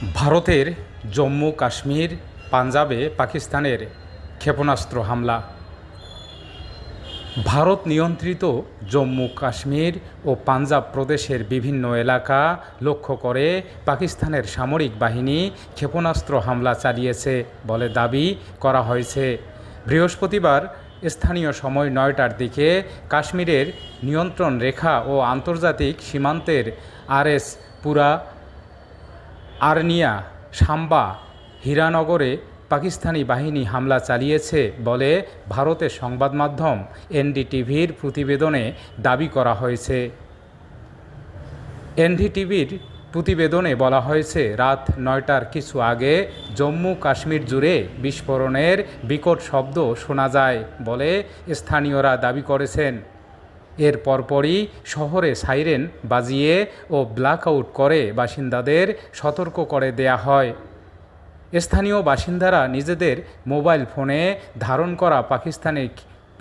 ভারতের জম্মু কাশ্মীর, পাঞ্জাবে পাকিস্তানের ক্ষেপণাস্ত্র হামলা। ভারত নিয়ন্ত্রিত জম্মু কাশ্মীর ও পাঞ্জাব প্রদেশের বিভিন্ন এলাকা লক্ষ্য করে পাকিস্তানের সামরিক বাহিনী ক্ষেপণাস্ত্র হামলা চালিয়েছে বলে দাবি করা হয়েছে। বৃহস্পতিবার স্থানীয় সময় নয়টার দিকে কাশ্মীরের নিয়ন্ত্রণ রেখা ও আন্তর্জাতিক সীমান্তের আরএস পুরা আর্নিয়া সাম্বা হীরানগরে পাকিস্তানি বাহিনী হামলা চালিয়েছে বলে ভারতের সংবাদ মাধ্যম এনডিটিভির প্রতিবেদনে দাবি করা হয়েছে। এনডিটিভির প্রতিবেদনে বলা হয়েছে, রাত নয়টার কিছু আগে জম্মু কাশ্মীর জুড়ে বিস্ফোরণের বিকট শব্দ শোনা যায় বলে স্থানীয়রা দাবি করেছেন। এর পরপরই শহরে সাইরেন বাজিয়ে ও ব্ল্যাকআউট করে বাসিন্দাদের সতর্ক করে দেয়া হয়। স্থানীয় বাসিন্দারা নিজেদের মোবাইল ফোনে ধারণ করা পাকিস্তানি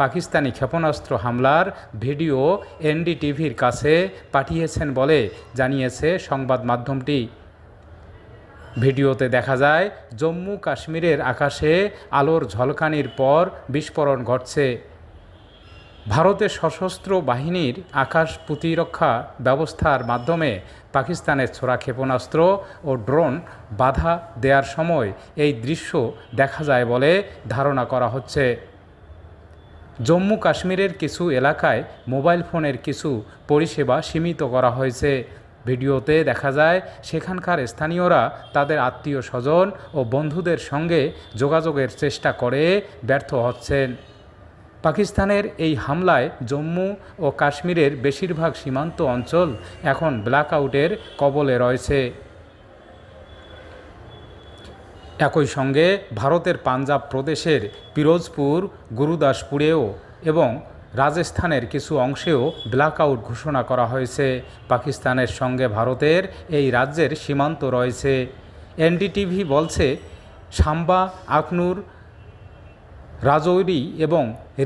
পাকিস্তানি ক্ষেপণাস্ত্র হামলার ভিডিও এনডিটিভির কাছে পাঠিয়েছেন বলে জানিয়েছে সংবাদ মাধ্যমটি। ভিডিওতে দেখা যায়, জম্মু কাশ্মীরের আকাশে আলোর ঝলকানির পর বিস্ফোরণ ঘটছে। ভারতের সশস্ত্র বাহিনীর আকাশ প্রতিরক্ষা ব্যবস্থার মাধ্যমে পাকিস্তানের ছোড়া ক্ষেপণাস্ত্র ও ড্রোন বাধা দেওয়ার সময় এই দৃশ্য দেখা যায় বলে ধারণা করা হচ্ছে। জম্মু কাশ্মীরের কিছু এলাকায় মোবাইল ফোনের কিছু পরিষেবা সীমিত করা হয়েছে। ভিডিওতে দেখা যায়, সেখানকার স্থানীয়রা তাদের আত্মীয় স্বজন ও বন্ধুদের সঙ্গে যোগাযোগের চেষ্টা করে ব্যর্থ হচ্ছেন। পাকিস্তানের এই হামলায় জম্মু ও কাশ্মীরের বেশিরভাগ সীমান্ত অঞ্চল এখন ব্ল্যাকআউটের কবলে রয়েছে। একই সঙ্গে ভারতের পাঞ্জাব প্রদেশের পিরোজপুর, গুরুদাসপুরেও এবং রাজস্থানের কিছু অংশেও ব্ল্যাকআউট ঘোষণা করা হয়েছে। পাকিস্তানের সঙ্গে ভারতের এই রাজ্যের সীমান্ত রয়েছে। এনডিটিভি বলছে, সাম্বা আখনুর রাজৌরি এবং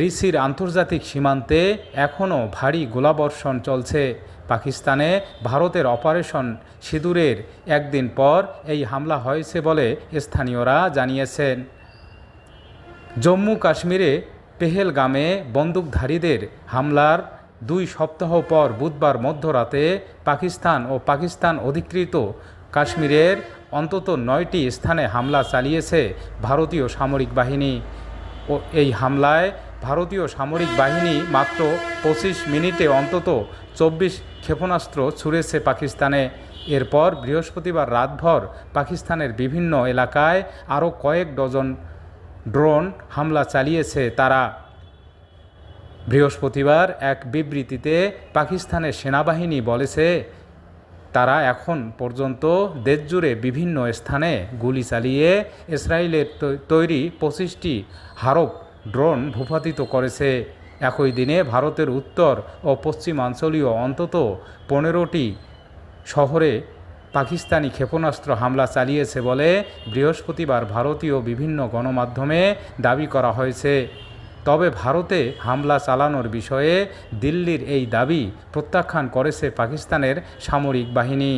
ঋষির আন্তর্জাতিক সীমান্তে এখনও ভারী গোলাবর্ষণ চলছে। পাকিস্তানে ভারতের অপারেশন সিঁদুরের একদিন পর এই হামলা হয়েছে বলে স্থানীয়রা জানিয়েছেন। জম্মু কাশ্মীরে পেহেলগামে বন্দুকধারীদের হামলার দুই সপ্তাহ পর বুধবার মধ্যরাতে পাকিস্তান ও পাকিস্তান অধিকৃত কাশ্মীরের অন্তত নয়টি স্থানে হামলা চালিয়েছে ভারতীয় সামরিক বাহিনী। এই হামলায় ভারতীয় সামরিক বাহিনী মাত্র পঁচিশ মিনিটে অন্তত চব্বিশ ক্ষেপণাস্ত্র ছুড়েছে পাকিস্তানে। এরপর বৃহস্পতিবার রাতভর পাকিস্তানের বিভিন্ন এলাকায় আরও কয়েক ডজন ড্রোন হামলা চালিয়েছে তারা। বৃহস্পতিবার এক বিবৃতিতে পাকিস্তানের সেনাবাহিনী বলেছে তারা এখন পর্যন্ত দেশজুড়ে বিভিন্ন স্থানে গুলি চালিয়ে ইসরায়েলের তৈরি পঁচিশটি হারপ ড্রোন ভূপাতিত করেছে। একই দিনে ভারতের উত্তর ও পশ্চিমাঞ্চলীয় অন্তত পনেরোটি শহরে পাকিস্তানি ক্ষেপণাস্ত্র হামলা চালিয়েছে বলে বৃহস্পতিবার ভারতীয় বিভিন্ন গণমাধ্যমে দাবি করা হয়েছে। তবে ভারতে হামলা চালানোর বিষয়ে দিল্লির এই দাবি প্রত্যাখ্যান করেছে পাকিস্তানের সামরিক বাহিনী।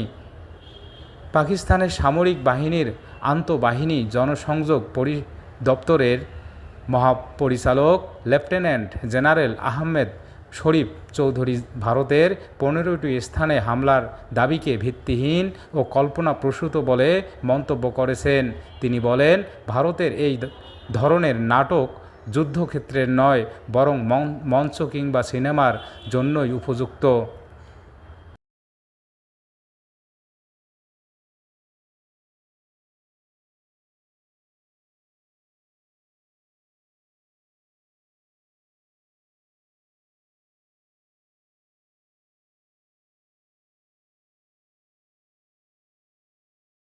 পাকিস্তানের সামরিক বাহিনীর আন্তঃবাহিনী জনসংযোগ পরি দপ্তরের মহাপরিচালক লেফটেন্যান্ট জেনারেল আহমেদ শরীফ চৌধুরী ভারতের পনেরোটি স্থানে হামলার দাবিকে ভিত্তিহীন ও কল্পনাপ্রসূত বলে মন্তব্য করেছেন। তিনি বলেন, ভারতের এই ধরনের নাটক যুদ্ধক্ষেত্রের নয় বরং মঞ্চ কিংবা সিনেমার জন্যই উপযুক্ত।